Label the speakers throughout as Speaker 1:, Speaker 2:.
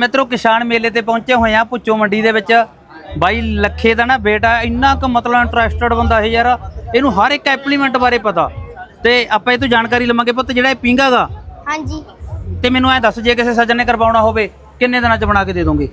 Speaker 1: ਮਿੱਤਰੋ ਕਿਸਾਨ ਮੇਲੇ ਤੇ ਪਹੁੰਚੇ ਹੋਏ ਆ ਪੁੱਚੋ ਮੰਡੀ ਦੇ ਵਿੱਚ। ਬਾਈ ਲੱਖੇ ਦਾ ਨਾ ਬੇਟਾ ਇੰਨਾ ਕੁ ਮਤਲਬ ਇੰਟਰਸਟਡ ਬੰਦਾ ਇਹ ਯਾਰ। ਇਹਨੂੰ ਹਰ ਇੱਕ ਐਪਲੀਮੈਂਟ ਬਾਰੇ ਪਤਾ। ਤੇ ਆਪਾਂ ਇਹ ਤੋਂ ਜਾਣਕਾਰੀ ਲਵਾਂਗੇ ਪੁੱਤ ਜਿਹੜਾ ਇਹ ਪਿੰਗਾਗਾ
Speaker 2: ਹਾਂਜੀ।
Speaker 1: ਤੇ ਮੈਨੂੰ ਐ ਦੱਸ ਜੇ ਕਿਸੇ ਸੱਜਣ ਨੇ ਕਰਵਾਉਣਾ ਹੋਵੇ ਕਿੰਨੇ ਦਿਨਾਂ ਚ ਬਣਾ ਕੇ ਦੇ ਦੋਗੇ?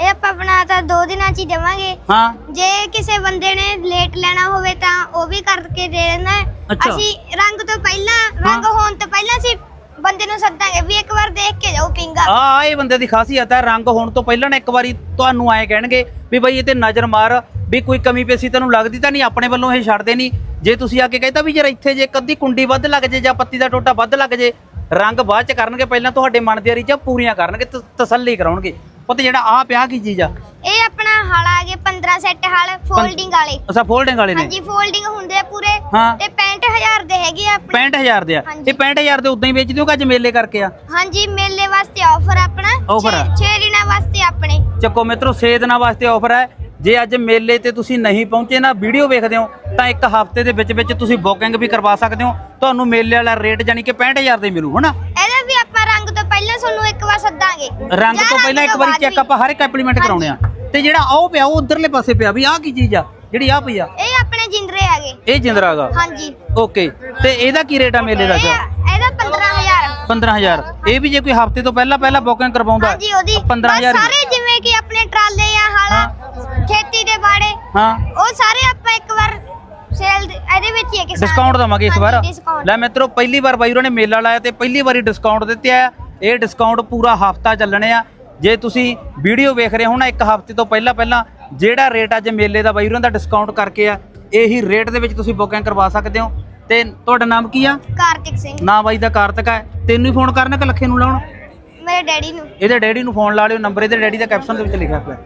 Speaker 2: ਇਹ ਆਪਾਂ ਬਣਾ ਤਾਂ ਦੋ ਦਿਨਾਂ ਚ ਹੀ ਦੇਵਾਂਗੇ।
Speaker 1: ਹਾਂ।
Speaker 2: ਜੇ ਕਿਸੇ ਬੰਦੇ ਨੇ ਲੇਟ ਲੈਣਾ ਹੋਵੇ ਤਾਂ ਉਹ ਵੀ ਕਰਕੇ ਦੇ ਦੇਣਾ ਹੈ। ਅਸੀਂ ਰੰਗ ਤੋਂ ਪਹਿਲਾਂ ਰੰਗ ਹੋਣ ਤੋਂ ਪਹਿਲਾਂ ਅਸੀਂ ਬੰਦੇ ਨੂੰ ਸੱਦਾਂਗੇ ਵੀ ਇੱਕ ਵਾਰ ਦੇਖ ਕੇ ਜਾਓ ਪਿੰਗਾ।
Speaker 1: ਆ ਇਹ ਬੰਦੇ ਦੀ ਖਾਸੀਅਤ ਹੈ ਰੰਗ ਹੋਣ ਤੋਂ ਪਹਿਲਾਂ ਨਾ ਇੱਕ ਵਾਰੀ ਤੁਹਾਨੂੰ ਐ ਕਹਿਣਗੇ ਵੀ ਬਈ ਇਹ ਤੇ ਨਜ਼ਰ ਮਾਰ ਵੀ ਕੋਈ ਕਮੀ ਪੇਸੀ ਤੈਨੂੰ ਲੱਗਦੀ ਤਾਂ ਨਹੀਂ ਆਪਣੇ ਵੱਲੋਂ ਇਹ ਛੱਡਦੇ ਨਹੀਂ। ਜੇ ਤੁਸੀਂ ਆ ਕੇ ਕਹਿੰਦਾ ਵੀ ਯਾਰ ਇੱਥੇ ਜੇ ਕੱਦੀ ਕੁੰਡੀ ਵੱਧ ਲੱਗ ਜੇ ਜਾਂ ਪੱਤੀ ਦਾ ਟੋਟਾ ਵੱਧ ਲੱਗ ਜੇ ਰੰਗ ਬਾਅਦ ਚ ਕਰਨਗੇ ਪਹਿਲਾਂ ਤੁਹਾਡੇ ਮਨ ਦੀਆਂ ਰੀਝਾਂ ਪੂਰੀਆਂ ਕਰਨਗੇ ਤਸੱਲੀ ਕਰਾਉਣਗੇ। ਪੁੱਤ ਜਿਹੜਾ ਆ ਪਿਆ ਕੀ ਚੀਜ਼ ਆ?
Speaker 2: ਇਹ ਆਪਣਾ ਹਲ ਆ ਗਏ 15 ਸੈੱਟ ਹਲ ਫੋਲਡਿੰਗ ਵਾਲੇ।
Speaker 1: ਅੱਛਾ ਫੋਲਡਿੰਗ ਵਾਲੇ ਨੇ?
Speaker 2: ਹਾਂਜੀ ਫੋਲਡਿੰਗ ਹੁੰਦੇ ਆ ਪੂਰੇ।
Speaker 1: ਹਾਂ।
Speaker 2: ਤੇ 65000 ਦੇ ਹੈਗੇ ਆ ਆਪਣੇ।
Speaker 1: 65000 ਦੇ ਆ।
Speaker 2: ਹਾਂਜੀ।
Speaker 1: ਇਹ 65000 ਦੇ ਉਦਾਂ ਹੀ ਵੇਚ ਦਿਓ ਕਿ ਅੱਜ ਮੇਲੇ ਕਰਕੇ ਆ?
Speaker 2: ਹਾਂਜੀ ਮੇਲੇ ਵਾਸਤੇ ਆਫਰ ਆਪਣਾ।
Speaker 1: Offer ਆ।
Speaker 2: 6 ਦਿਨਾਂ ਵਾਸਤੇ ਆਪਣੇ।
Speaker 1: ਚੱਕੋ ਮਿੱਤਰੋ 6 ਦਿਨਾਂ ਵਾਸਤੇ ਆਫਰ ਹੈ ਜੇ ਅੱਜ ਮੇਲੇ ਤੇ ਤੁਸੀਂ ਨਹੀਂ ਪਹੁੰਚੇ ਨਾ ਵੀਡੀਓ ਵੇਖਦੇ ਹੋ ਤਾਂ ਇੱਕ ਹਫ਼ਤੇ ਦੇ ਵਿੱਚ ਵਿੱਚ ਤੁਸੀਂ ਬੁਕਿੰਗ ਵੀ ਕਰਵਾ ਸਕਦੇ ਹੋ। ਤੁਹਾਨੂੰ ਮੇਲੇ ਵਾਲਾ ਰੇਟ ਜਾਨੀ ਕਿ 65000 ਦੇ ਮਿਲੂ ਹਨਾ?
Speaker 2: ਇਹਦਾ ਵੀ ਆਪਾਂ ਰੰਗ ਤੋਂ ਪਹਿਲਾਂ ਤੁਹਾਨੂੰ ਇੱਕ ਵਾਰ ਸੱਦਾਂਗੇ।
Speaker 1: ਰੰਗ
Speaker 2: ਜਾਂ
Speaker 1: ਤੋਂ ਪਹਿਲਾਂ ਇੱਕ ਵਾਰੀ
Speaker 2: ਬਾਅਦ
Speaker 1: ਚੈੱਕ। ਆਪਾਂ ਹਰ ਇੱਕ ਐਪਲੀਮੈਂਟ ਕਰਾਉਣੇ ਆ। ਤੇ ਜਿਹੜਾ ਆਹ ਪਿਆ ਉਹ ਉਧਰਲੇ ਪਾਸੇ ਪਿਆ ਵੀ ਆਹ ਕੀ ਚੀਜ਼ ਆ? ਜਿਹੜੀ ਆਹ ਪਈ ਆ?
Speaker 2: ਇਹ ਹੈਗੇ
Speaker 1: ਇਹ ਜਿੰਦਰਾਗਾ
Speaker 2: ਹਾਂਜੀ।
Speaker 1: ਓਕੇ ਤੇ ਇਹਦਾ ਕੀ ਰੇਟ ਆ ਮੇਲੇ ਦਾ
Speaker 2: ਇਹ
Speaker 1: ਜੀ
Speaker 2: ਇਹਦਾ 15000
Speaker 1: 15000 ਇਹ ਵੀ ਜੇ ਕੋਈ ਹਫ਼ਤੇ ਤੋਂ ਪਹਿਲਾਂ ਪਹਿਲਾਂ ਬੁਕਿੰਗ ਕਰਵਾਉਂਦਾ
Speaker 2: ਹਾਂਜੀ ਉਹਦੀ
Speaker 1: 15000
Speaker 2: ਬਸ ਸਾਰੇ ਜਿਵੇਂ ਕਿ ਆਪਣੇ ਟਰਾਲੇ ਆ ਹਾਲਾ ਖੇਤੀ ਦੇ ਬਾੜੇ
Speaker 1: ਹਾਂ।
Speaker 2: ਉਹ ਸਾਰੇ ਆਪਾਂ ਇੱਕ ਵਾਰ ਸੇਲ ਇਹਦੇ ਵਿੱਚ ਹੀ ਹੈ ਕਿਸਾਨ
Speaker 1: ਡਿਸਕਾਊਂਟ ਦਵਾਂਗੇ ਇਸ ਵਾਰ।
Speaker 2: ਹਾਂਜੀ, discount।
Speaker 1: ਲੈ ਮਿੱਤਰੋ ਪਹਿਲੀ ਵਾਰ ਬਾਈ ਨੇ ਮੇਲਾ ਲਾਇਆ ਤੇ ਪਹਿਲੀ ਵਾਰੀ ਡਿਸਕਾਊਂਟ ਦਿੱਤੇ ਆ। ਇਹ ਡਿਸਕਾਊਂਟ ਪੂਰਾ ਹਫਤਾ ਚੱਲਣੇ ਆ। ਜੇ ਤੁਸੀਂ ਵੀਡੀਓ ਵੇਖ ਰਹੇ ਹੋ ਨਾ ਇੱਕ ਹਫ਼ਤੇ ਤੋਂ ਪਹਿਲਾਂ ਪਹਿਲਾਂ ਜਿਹੜਾ ਰੇਟ ਅੱਜ ਮੇਲੇ ਦਾ ਬਾਈ ਹੋਰਾਂ ਦਾ ਡਿਸਕਾਊਂਟ ਕਰਕੇ ਆ ਇਹੀ ਰੇਟ ਦੇ ਵਿੱਚ ਤੁਸੀਂ ਬੁਕਿੰਗ ਕਰਵਾ ਸਕਦੇ ਹੋ। ਤੇ ਤੁਹਾਡਾ ਨਾਮ ਕੀ ਆ?
Speaker 2: ਕਾਰਤਿਕ ਸਿੰਘ।
Speaker 1: ਨਾਮ ਬਾਈ ਦਾ ਕਾਰਤਿਕ ਹੈ ਤੈਨੂੰ ਹੀ ਫੋਨ ਕਰਨਾ ਕਿ ਲੱਖੇ ਨੂੰ ਲਾਉਣ?
Speaker 2: ਮੇਰੇ ਡੈਡੀ ਨੂੰ।
Speaker 1: ਇਹਦੇ ਡੈਡੀ ਨੂੰ ਫੋਨ ਲਾ ਲਿਓ ਨੰਬਰ ਇਹਦੇ ਡੈਡੀ ਦਾ ਕੈਪਸ਼ਨ ਦੇ ਵਿੱਚ ਲਿਖਿਆ ਪਿਆ।